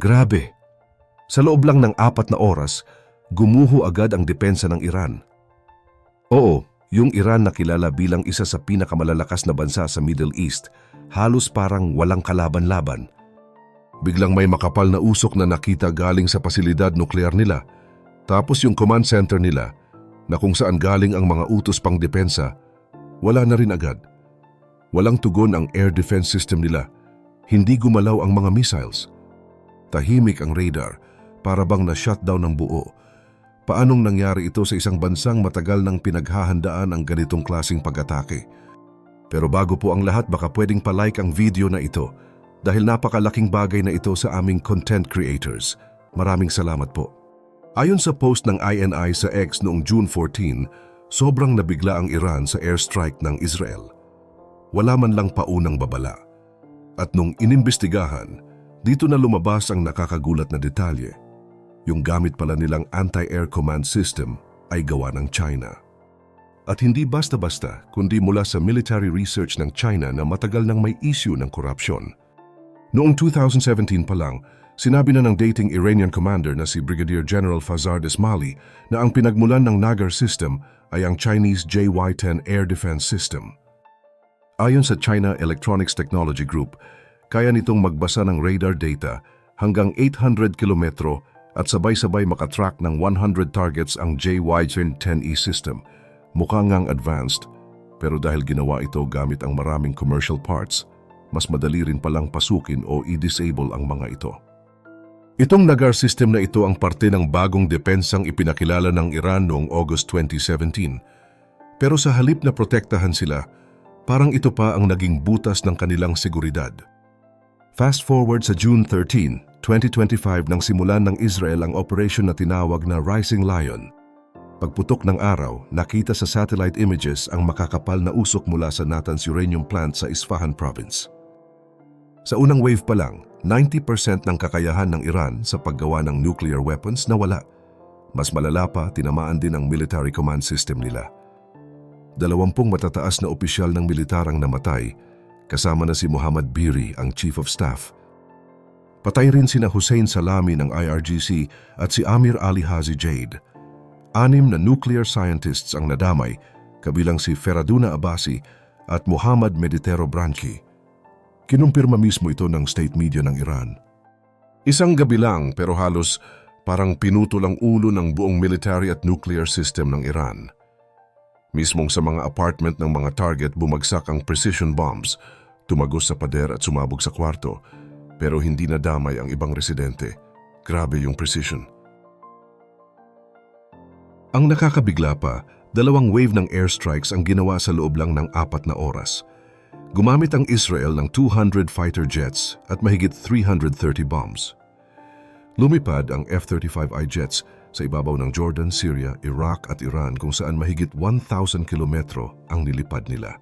Grabe! Sa loob lang ng apat na oras, gumuho agad ang depensa ng Iran. Oo, yung Iran na kilala bilang isa sa pinakamalalakas na bansa sa Middle East, halos parang walang kalaban-laban. Biglang may makapal na usok na nakita galing sa pasilidad nuklear nila. Tapos yung command center nila, na kung saan galing ang mga utos pang depensa, wala na rin agad. Walang tugon ang air defense system nila. Hindi gumalaw ang mga missiles. Tahimik ang radar, para bang na-shutdown ng buo. Paanong nangyari ito sa isang bansang matagal nang pinaghahandaan ang ganitong klasing pag-atake? Pero bago po ang lahat, baka pwedeng palike ang video na ito dahil napakalaking bagay na ito sa aming content creators. Maraming salamat po. Ayon sa post ng INI sa X noong June 14, sobrang nabigla ang Iran sa airstrike ng Israel. Wala man lang paunang babala. At nung inimbestigahan, dito na lumabas ang nakakagulat na detalye. Yung gamit pala nilang anti-air command system ay gawa ng China. At hindi basta-basta kundi mula sa military research ng China na matagal nang may issue ng korupsyon. Noong 2017 pa lang, sinabi na ng dating Iranian commander na si Brigadier General Fazard Esmaili na ang pinagmulan ng Nagar system ay ang Chinese JY-10 air defense system. Ayon sa China Electronics Technology Group, kaya nitong magbasa ng radar data hanggang 800 kilometro at sabay-sabay makatrack ng 100 targets ang JY-10E system. Mukha ngang advanced, pero dahil ginawa ito gamit ang maraming commercial parts, mas madali rin palang pasukin o i-disable ang mga ito. Itong Nagar system na ito ang parte ng bagong depensang ipinakilala ng Iran noong August 2017. Pero sa halip na protektahan sila, parang ito pa ang naging butas ng kanilang seguridad. Fast forward sa June 13, 2025 nang simulan ng Israel ang operation na tinawag na Rising Lion. Pagputok ng araw, nakita sa satellite images ang makakapal na usok mula sa Natanz uranium plant sa Isfahan province. Sa unang wave pa lang, 90% ng kakayahan ng Iran sa paggawa ng nuclear weapons nawala. Mas malala pa, tinamaan din ang military command system nila. Dalawampung matataas na opisyal ng militar ang namatay, kasama na si Muhammad Biri, ang Chief of Staff. Patay rin sina Hussein Salami ng IRGC at si Amir Ali Hazi Jade. Anim na nuclear scientists ang nadamay, kabilang si Feraduna Abasi at Muhammad Meditero Branchi. Kinumpirma mismo ito ng state media ng Iran. Isang gabi lang pero halos parang pinutol ang ulo ng buong military at nuclear system ng Iran. Mismong sa mga apartment ng mga target bumagsak ang precision bombs, tumagos sa pader at sumabog sa kwarto, pero hindi nadamay ang ibang residente. Grabe yung precision. Ang nakakabigla pa, dalawang wave ng airstrikes ang ginawa sa loob lang ng apat na oras. Gumamit ang Israel ng 200 fighter jets at mahigit 330 bombs. Lumipad ang F-35I jets sa ibabaw ng Jordan, Syria, Iraq at Iran kung saan mahigit 1,000 kilometro ang nilipad nila.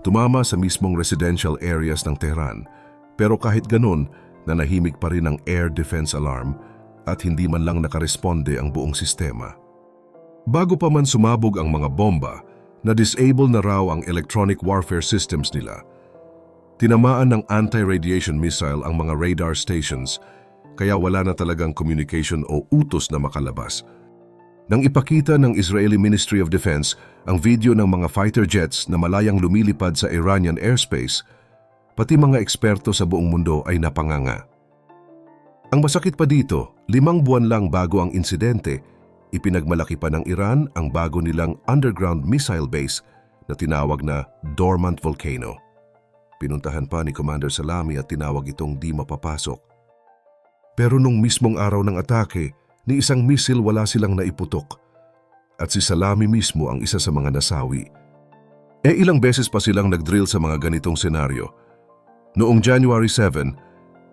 Tumama sa mismong residential areas ng Tehran pero kahit ganun, nanahimik pa rin ang air defense alarm at hindi man lang nakaresponde ang buong sistema. Bago pa man sumabog ang mga bomba, na-disable na raw ang electronic warfare systems nila. Tinamaan ng anti-radiation missile ang mga radar stations kaya wala na talagang communication o utos na makalabas. Nang ipakita ng Israeli Ministry of Defense ang video ng mga fighter jets na malayang lumilipad sa Iranian airspace, pati mga eksperto sa buong mundo ay napanganga. Ang masakit pa dito, limang buwan lang bago ang insidente, ipinagmalaki pa ng Iran ang bago nilang underground missile base na tinawag na Dormant Volcano. Pinuntahan pa ni Commander Salami at tinawag itong di mapapasok. Pero nung mismong araw ng atake, ni isang misil wala silang naiputok. At si Salami mismo ang isa sa mga nasawi. E ilang beses pa silang nag-drill sa mga ganitong senaryo. Noong January 7,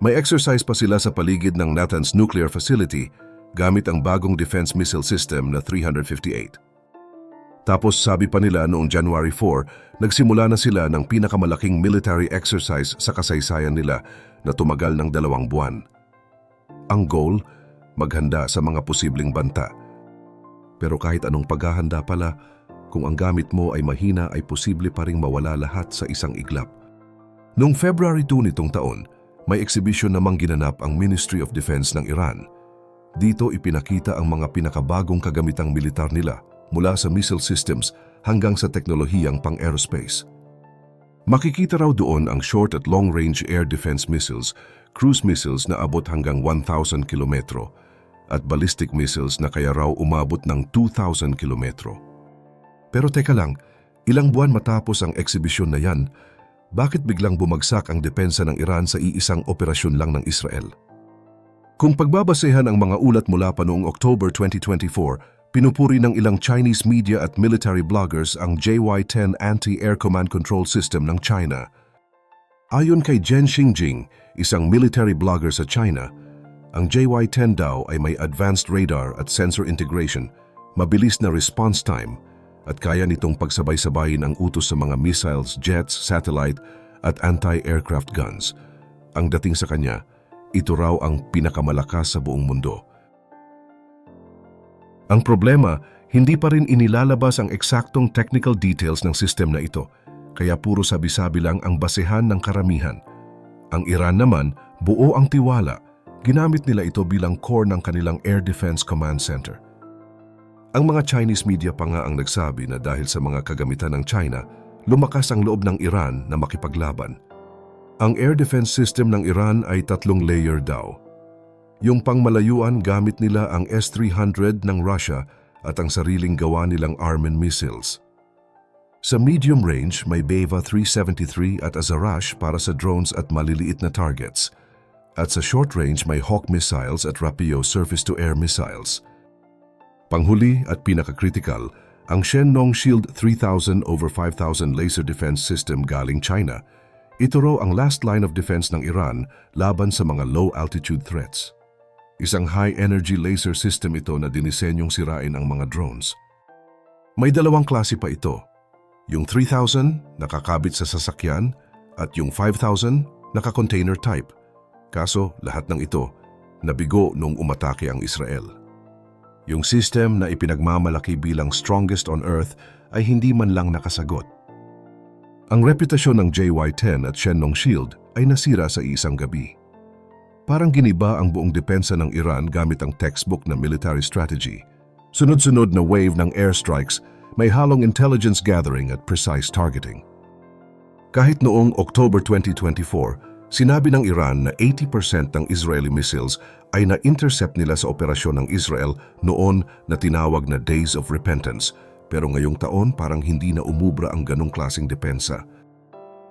may exercise pa sila sa paligid ng Natanz Nuclear Facility gamit ang bagong defense missile system na 358. Tapos sabi pa nila noong January 4, nagsimula na sila ng pinakamalaking military exercise sa kasaysayan nila na tumagal ng dalawang buwan. Ang goal, maghanda sa mga posibleng banta. Pero kahit anong paghahanda pala, kung ang gamit mo ay mahina ay posible pa ring mawala lahat sa isang iglap. Noong February 2 nitong taon, may exhibition namang ginanap ang Ministry of Defense ng Iran. Dito ipinakita ang mga pinakabagong kagamitang militar nila mula sa missile systems hanggang sa teknolohiyang pang-aerospace. Makikita raw doon ang short at long-range air defense missiles, cruise missiles na abot hanggang 1,000 kilometro, at ballistic missiles na kaya raw umabot ng 2,000 kilometro. Pero teka lang, ilang buwan matapos ang eksibisyon na yan, bakit biglang bumagsak ang depensa ng Iran sa iisang operasyon lang ng Israel? Kung pagbabasehan ang mga ulat mula pa noong October 2024, pinupuri ng ilang Chinese media at military bloggers ang JY-10 Anti-Air Command Control System ng China. Ayon kay Jen Xingjing, isang military blogger sa China, ang JY-10 daw ay may advanced radar at sensor integration, mabilis na response time, at kaya nitong pagsabay-sabayin ang utos sa mga missiles, jets, satellite at anti-aircraft guns. Ang dating sa kanya, ito raw ang pinakamalakas sa buong mundo. Ang problema, hindi pa rin inilalabas ang eksaktong technical details ng system na ito, kaya puro sabi-sabi lang ang basehan ng karamihan. Ang Iran naman, buo ang tiwala. Ginamit nila ito bilang core ng kanilang Air Defense Command Center. Ang mga Chinese media pa nga ang nagsabi na dahil sa mga kagamitan ng China, lumakas ang loob ng Iran na makipaglaban. Ang air defense system ng Iran ay tatlong layer daw. Yung pangmalayuan gamit nila ang S-300 ng Russia at ang sariling gawa nilang Armin missiles. Sa medium range, may Beva 373 at Azarash para sa drones at maliliit na targets. At sa short range, may Hawk missiles at Rapio surface-to-air missiles. Panghuli at pinaka-critical, ang Shenong Shield 3000 over 5000 laser defense system galing China. Ito raw ang last line of defense ng Iran laban sa mga low-altitude threats. Isang high-energy laser system ito na dinisenyong sirain ang mga drones. May dalawang klase pa ito. Yung 3,000 nakakabit sa sasakyan at yung 5,000 naka-container type. Kaso lahat ng ito nabigo nung umatake ang Israel. Yung system na ipinagmamalaki bilang strongest on earth ay hindi man lang nakasagot. Ang reputasyon ng JY-10 at Shenong Shield ay nasira sa isang gabi. Parang giniba ang buong depensa ng Iran gamit ang textbook na military strategy. Sunod-sunod na wave ng airstrikes, may halong intelligence gathering at precise targeting. Kahit noong October 2024, sinabi ng Iran na 80% ng Israeli missiles ay na-intercept nila sa operasyon ng Israel noon na tinawag na Days of Repentance – pero ngayong taon parang hindi na umubra ang ganong klaseng depensa.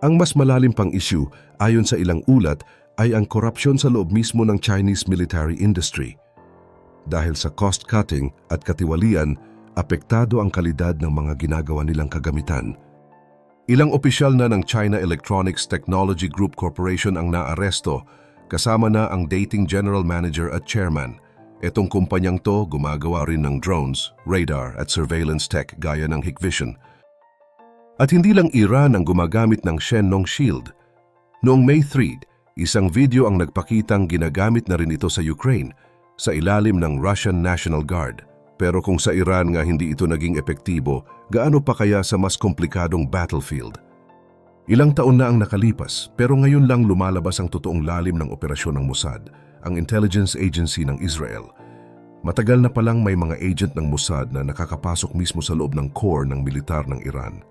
Ang mas malalim pang issue ayon sa ilang ulat ay ang korupsyon sa loob mismo ng Chinese military industry. Dahil sa cost-cutting at katiwalian, apektado ang kalidad ng mga ginagawa nilang kagamitan. Ilang opisyal na ng China Electronics Technology Group Corporation ang naaresto, kasama na ang dating general manager at chairman – Itong kumpanyang to gumagawa rin ng drones, radar at surveillance tech gaya ng Hikvision. At hindi lang Iran ang gumagamit ng Shenong Shield. Noong May 3, isang video ang nagpakitang ginagamit na rin ito sa Ukraine sa ilalim ng Russian National Guard. Pero kung sa Iran nga hindi ito naging epektibo, gaano pa kaya sa mas komplikadong battlefield? Ilang taon na ang nakalipas pero ngayon lang lumalabas ang totoong lalim ng operasyon ng Mossad ang intelligence agency ng Israel. Matagal na palang may mga agent ng Mossad na nakakapasok mismo sa loob ng core ng militar ng Iran.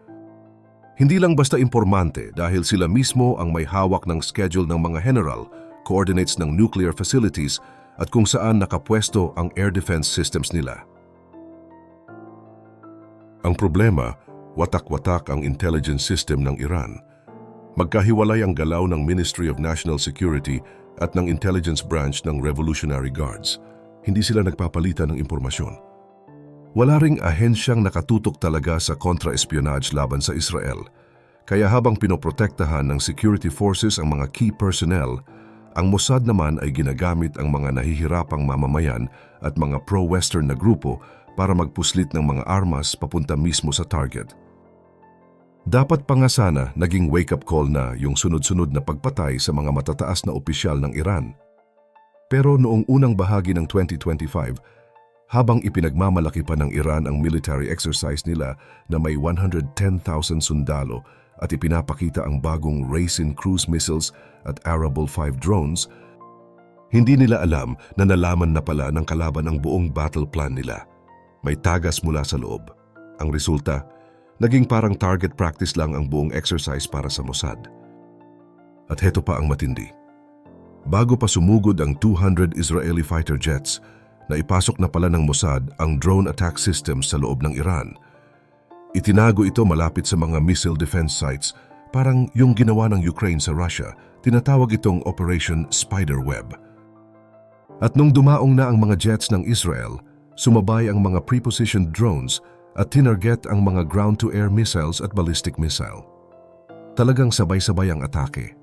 Hindi lang basta impormante dahil sila mismo ang may hawak ng schedule ng mga general, coordinates ng nuclear facilities at kung saan nakapwesto ang air defense systems nila. Ang problema, watak-watak ang intelligence system ng Iran. Magkahiwalay ang galaw ng Ministry of National Security at ng intelligence branch ng Revolutionary Guards. Hindi sila nagpapalitan ng impormasyon. Wala ring ahensyang nakatutok talaga sa kontra-espionage laban sa Israel. Kaya habang pinoprotektahan ng security forces ang mga key personnel, ang Mossad naman ay ginagamit ang mga nahihirapang mamamayan at mga pro-Western na grupo para magpuslit ng mga armas papunta mismo sa target. Dapat pa nga sana naging wake-up call na yung sunod-sunod na pagpatay sa mga matataas na opisyal ng Iran. Pero noong unang bahagi ng 2025, habang ipinagmamalaki pa ng Iran ang military exercise nila na may 110,000 sundalo at ipinapakita ang bagong Racing cruise missiles at Arable 5 drones, hindi nila alam na nalaman na pala ng kalaban ang buong battle plan nila. May tagas mula sa loob. Ang resulta, naging parang target practice lang ang buong exercise para sa Mossad. At heto pa ang matindi. Bago pa sumugod ang 200 Israeli fighter jets, na ipasok na pala ng Mossad ang drone attack systems sa loob ng Iran. Itinago ito malapit sa mga missile defense sites, parang yung ginawa ng Ukraine sa Russia, tinatawag itong Operation Spiderweb. At nung dumaong na ang mga jets ng Israel, sumabay ang mga prepositioned drones at tinarget ang mga ground-to-air missiles at ballistic missile. Talagang sabay-sabay ang atake.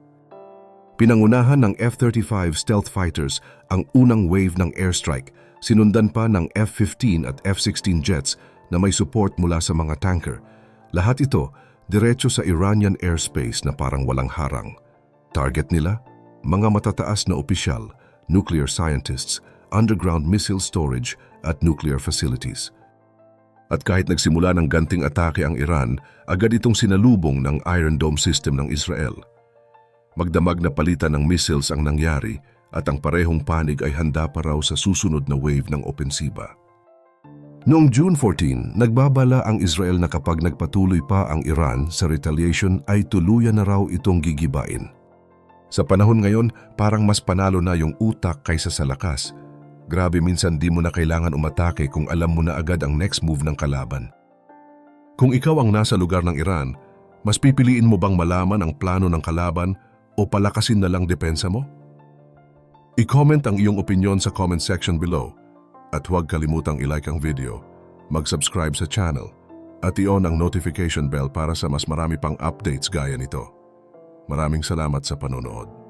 Pinangunahan ng F-35 stealth fighters ang unang wave ng airstrike, sinundan pa ng F-15 at F-16 jets na may support mula sa mga tanker. Lahat ito diretso sa Iranian airspace na parang walang harang. Target nila? Mga matataas na opisyal, nuclear scientists, underground missile storage at nuclear facilities. At kahit nagsimula ng ganting atake ang Iran, agad itong sinalubong ng Iron Dome system ng Israel. Magdamag na palitan ng missiles ang nangyari at ang parehong panig ay handa pa raw sa susunod na wave ng opensiba. Noong June 14, nagbabala ang Israel na kapag nagpatuloy pa ang Iran sa retaliation ay tuluyan na raw itong gigibain. Sa panahon ngayon, parang mas panalo na yung utak kaysa sa lakas. Grabe minsan di mo na kailangan umatake kung alam mo na agad ang next move ng kalaban. Kung ikaw ang nasa lugar ng Iran, mas pipiliin mo bang malaman ang plano ng kalaban o palakasin na lang depensa mo? I-comment ang iyong opinion sa comment section below at huwag kalimutang i-like ang video, mag-subscribe sa channel at i-on ang notification bell para sa mas marami pang updates gaya nito. Maraming salamat sa panonood.